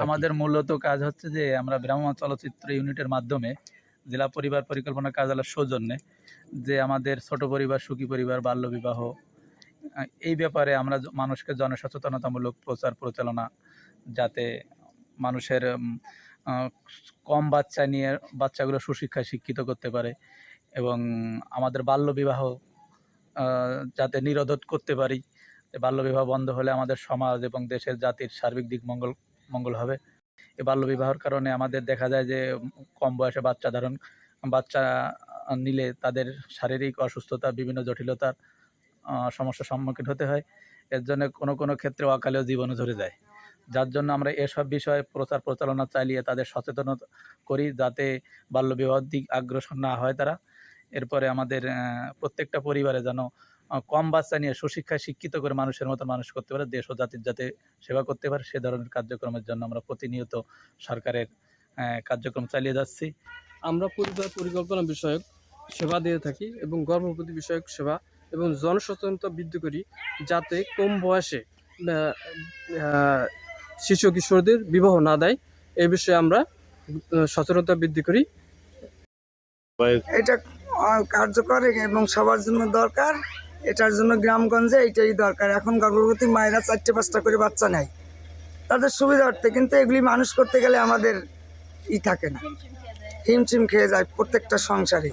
আমাদের মূলত কাজ হচ্ছে যে আমরা ব্রাহ্মণ চলচ্চিত্র ইউনিটের মাধ্যমে জেলা পরিবার পরিকল্পনা কার্যালয়ের সৌজন্যে যে আমাদের ছোট পরিবার, সুখী পরিবার বাল্যবিবাহ এই ব্যাপারে আমরা মানুষকে জনসচেতনতামূলক প্রচার প্রচারণা যাতে মানুষের কম বাচ্চা নিয়ে বাচ্চাগুলো সুশিক্ষায় শিক্ষিত করতে পারে এবং আমাদের বাল্যবিবাহ যাতে নিরোধ করতে পারি। বাল্যবিবাহ বন্ধ হলে আমাদের সমাজ এবং দেশের জাতির সার্বিক দিক মঙ্গল মঙ্গল হবে। এই বাল্যবিবাহের কারণে আমাদের দেখা যায় যে, কম বয়সে বাচ্চা ধারণ, বাচ্চা নিলে তাদের শারীরিক অসুস্থতা, বিভিন্ন জটিলতার সমস্যার সম্মুখীন হতে হয়। এর জন্য কোনো কোনো ক্ষেত্রে অকালেও জীবনও ধরে যায়। যার জন্য আমরা এসব বিষয়ে প্রচার প্রচারণা চালিয়ে তাদের সচেতনতা করি যাতে বাল্যবিবাহের দিক অগ্রসর না হয় তারা। এরপরে আমাদের প্রত্যেকটা পরিবারে যেন কম বাচ্চা নিয়ে সুশিক্ষায় শিক্ষিত করে মানুষের মতো মানুষ করতে পারে দেশ ও জাতির যাতে সেবা করতে পারে সে ধরনের কার্যক্রমের জন্য আমরা প্রতিনিয়ত সরকারের কার্যক্রম চালিয়ে যাচ্ছি। আমরা পরিবার পরিকল্পনা বিষয়ক সেবা দিয়ে থাকি এবং গর্ভবতী বিষয়ক সেবা এবং জনসচেতনতা বৃদ্ধি করি যাতে কম বয়সে শিশু কিশোরদের বিবাহ না দেয় এ বিষয়ে আমরা সচেতনতা বৃদ্ধি করি। এটা কার্যকর এবং সবার জন্য দরকার। এটার জন্য গ্রামগঞ্জে এইটাই দরকার। এখন গর্ভবতী মায়েরা চারটে পাঁচটা করে বাচ্চা নেয়। তাদের সুবিধার্থে, কিন্তু এগুলি মানুষ করতে গেলে আমাদের ই থাকে না। হিমচিম খেয়ে যায় প্রত্যেকটা সংসারে।